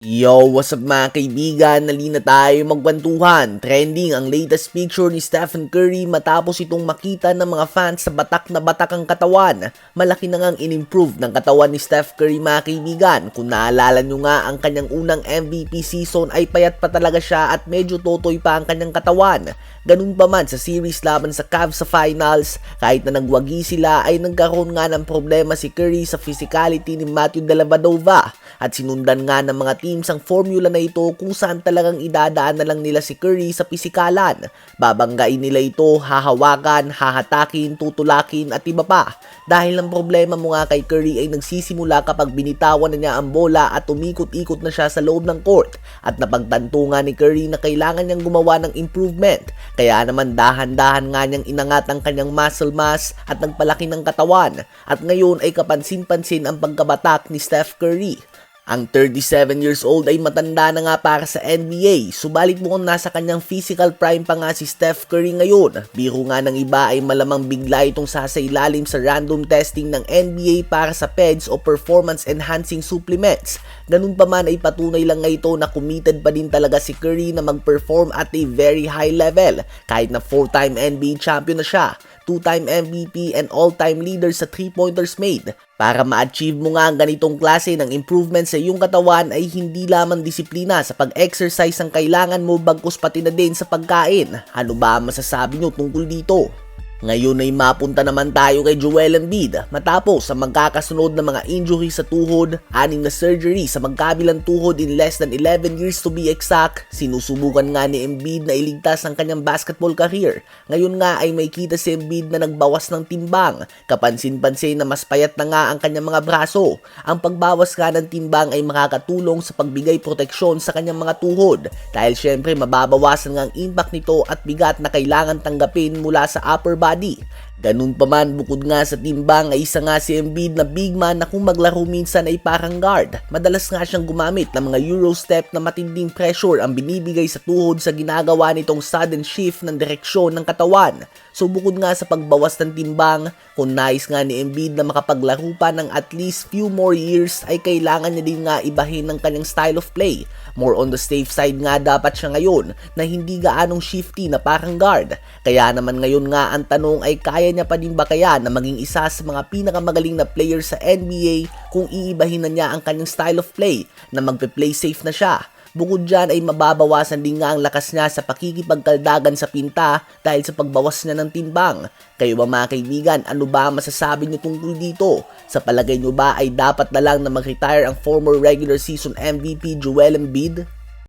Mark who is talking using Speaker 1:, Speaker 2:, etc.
Speaker 1: Yo, what's up mga kaibigan? Nalina tayo magkwentuhan. Trending ang latest picture ni Stephen Curry matapos itong makita ng mga fans sa batak na batak ang katawan. Malaki na ngang in-improve ng katawan ni Steph Curry mga kaibigan. Kung naalala nyo nga ang kanyang unang MVP season ay payat pa talaga siya at medyo totoy pa ang kanyang katawan. Ganun pa man sa series laban sa Cavs sa finals, kahit na nagwagi sila ay nagkaroon nga ng problema si Curry sa physicality ni Matthew Dellavedova at sinundan nga ng mga teams ang formula na ito kung saan talagang idadaan na lang nila si Curry sa pisikalan. Babanggain nila ito, hahawakan, hahatakin, tutulakin at iba pa. Dahil ang problema mo nga kay Curry ay nagsisimula kapag binitawan na niya ang bola at umikot-ikot na siya sa loob ng court. At napagtanto nga ni Curry na kailangan niyang gumawa ng improvement. Kaya naman dahan-dahan nga niyang inangat ang kanyang muscle mass at nagpalaki ng katawan. At ngayon ay kapansin-pansin ang pagkabatak ni Steph Curry. Ang 37 years old ay matanda na nga para sa NBA, subalit mukhang nasa kanyang physical prime pa nga si Steph Curry ngayon. Biro nga ng iba ay malamang bigla itong sasailalim sa random testing ng NBA para sa PEDS o Performance Enhancing Supplements. Ganun pa man ay patunay lang nga ito na committed pa din talaga si Curry na mag-perform at a very high level kahit na 4-time NBA champion na siya two-time MVP and all-time leader sa three-pointers made. Para ma-achieve mo nga ang ganitong klase ng improvement sa iyong katawan ay hindi lamang disiplina sa pag-exercise ang kailangan mo bagkus pati na din sa pagkain. Ano ba masasabi nyo tungkol dito? Ngayon ay mapunta naman tayo kay Joel Embiid matapos sa magkakasunod na mga injury sa tuhod, aning na surgery sa magkabilang tuhod in less than 11 years to be exact, sinusubukan nga ni Embiid na iligtas ang kanyang basketball career. Ngayon nga ay may kita si Embiid na nagbawas ng timbang, kapansin-pansin na mas payat na nga ang kanyang mga braso. Ang pagbawas nga ng timbang ay makakatulong sa pagbigay proteksyon sa kanyang mga tuhod dahil syempre mababawasan nga ang impact nito at bigat na kailangan tanggapin mula sa upper body. વાદી Ganun pa man, bukod nga sa timbang ay isa nga si Embiid na big man na kung maglaro minsan ay parang guard. Madalas nga siyang gumamit ng mga Euro step na matinding pressure ang binibigay sa tuhod sa ginagawa nitong sudden shift ng direksyon ng katawan. So bukod nga sa pagbawas ng timbang, kung nais nga ni Embiid na makapaglaro pa ng at least few more years ay kailangan niya din nga ibahin ng kanyang style of play. More on the safe side nga dapat siya ngayon na hindi gaanong shifty na parang guard. Kaya naman ngayon nga ang tanong ay kaya niya pa din ba kaya na maging isa sa mga pinakamagaling na player sa NBA kung iibahin na niya ang kanyang style of play na magpe-play safe na siya. Bukod dyan ay mababawasan din nga ang lakas niya sa pakikipagkaldagan sa pinta dahil sa pagbawas niya ng timbang. Kayo ba mga kaibigan, ano ba masasabi niyo tungkol dito? Sa palagay niyo ba ay dapat na lang na mag-retire ang former regular season MVP Joel Embiid?